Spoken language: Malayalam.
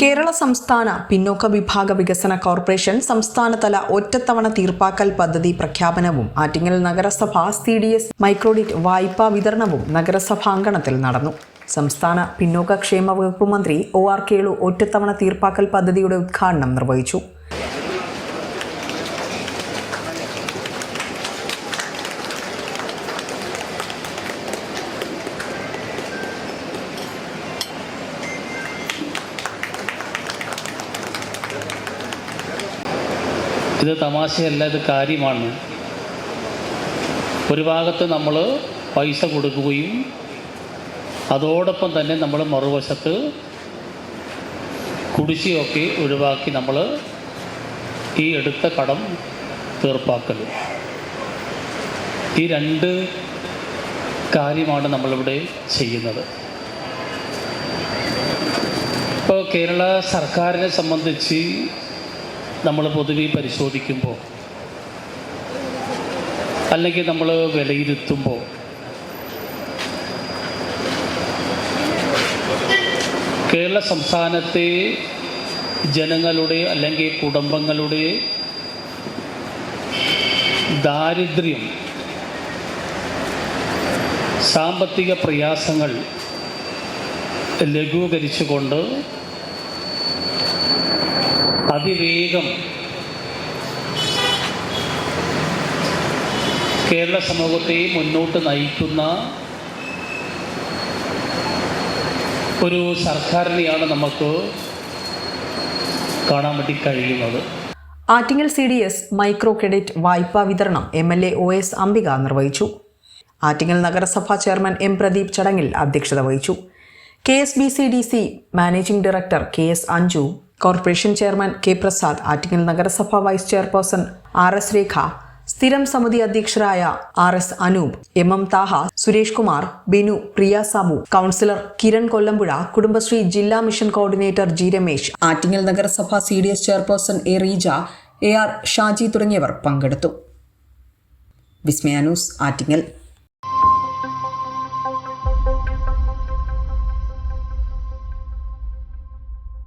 കേരള സംസ്ഥാന പിന്നോക്ക വിഭാഗ വികസന കോർപ്പറേഷൻ സംസ്ഥാനതല ഒറ്റത്തവണ തീർപ്പാക്കൽ പദ്ധതി പ്രഖ്യാപനവും ആറ്റിങ്ങൽ നഗരസഭ സി ഡി എസ് മൈക്രോഡിറ്റ് വായ്പാ വിതരണവും നഗരസഭാങ്കണത്തിൽ നടന്നു. സംസ്ഥാന പിന്നോക്ക ക്ഷേമ വകുപ്പ് മന്ത്രി ഒ ആർ കേളു ഒറ്റത്തവണ തീർപ്പാക്കൽ പദ്ധതിയുടെ ഉദ്ഘാടനം നിർവഹിച്ചു. ഇത് തമാശയല്ല ഇത് കാര്യമാണ്. ഒരു ഭാഗത്ത് നമ്മൾ പൈസ കൊടുക്കുകയും അതോടൊപ്പം തന്നെ നമ്മൾ മറുവശത്ത് കുടിശ്ശിയൊക്കെ ഒഴിവാക്കി നമ്മൾ ഈ എടുത്ത കടം തീർപ്പാക്കൽ ഈ രണ്ട് കാര്യമാണ് നമ്മളിവിടെ ചെയ്യുന്നത്. ഇപ്പോൾ കേരള സർക്കാരിനെ സംബന്ധിച്ച് നമ്മൾ പൊതുവെ പരിശോധിക്കുമ്പോൾ അല്ലെങ്കിൽ നമ്മൾ വിലയിരുത്തുമ്പോൾ കേരള സംസ്ഥാനത്തെ ജനങ്ങളുടെ അല്ലെങ്കിൽ കുടുംബങ്ങളുടെ ദാരിദ്ര്യം സാമ്പത്തിക പ്രയാസങ്ങൾ ലഘൂകരിച്ചുകൊണ്ട് അതിവേഗം കേരള സമൂഹത്തെ മുന്നോട്ട് നയിക്കുന്ന ഒരു സർക്കാരിനെയാണ് നമുക്ക് കാണാൻ വേണ്ടി കഴിയുന്നത്. Attingal C D S micro credit വായ്പാ വിതരണം M L A O S Ambika നിർവഹിച്ചു. ആറ്റിങ്ങൽ നഗരസഭാ ചെയർമാൻ എം പ്രദീപ് ചടങ്ങിൽ അധ്യക്ഷത വഹിച്ചു. K S B C D C managing director K S Anju corporation chairman K Prasad Attingal നഗരസഭ vice chairperson R S Rekha സ്ഥിരം സമിതി അധ്യക്ഷരായ R S Anoop M M Thaha Suresh Kumar Binu Priya Sabu councillor Kiran Kollampuzha Kudumbashree ജില്ലാ mission coordinator G Ramesh Attingal നഗരസഭ C D S chairperson A Reeja A R Shaji തുടങ്ങിയവർ പങ്കെടുത്തു. വിസ്മയ ന്യൂസ് ആറ്റിങ്ങൽ.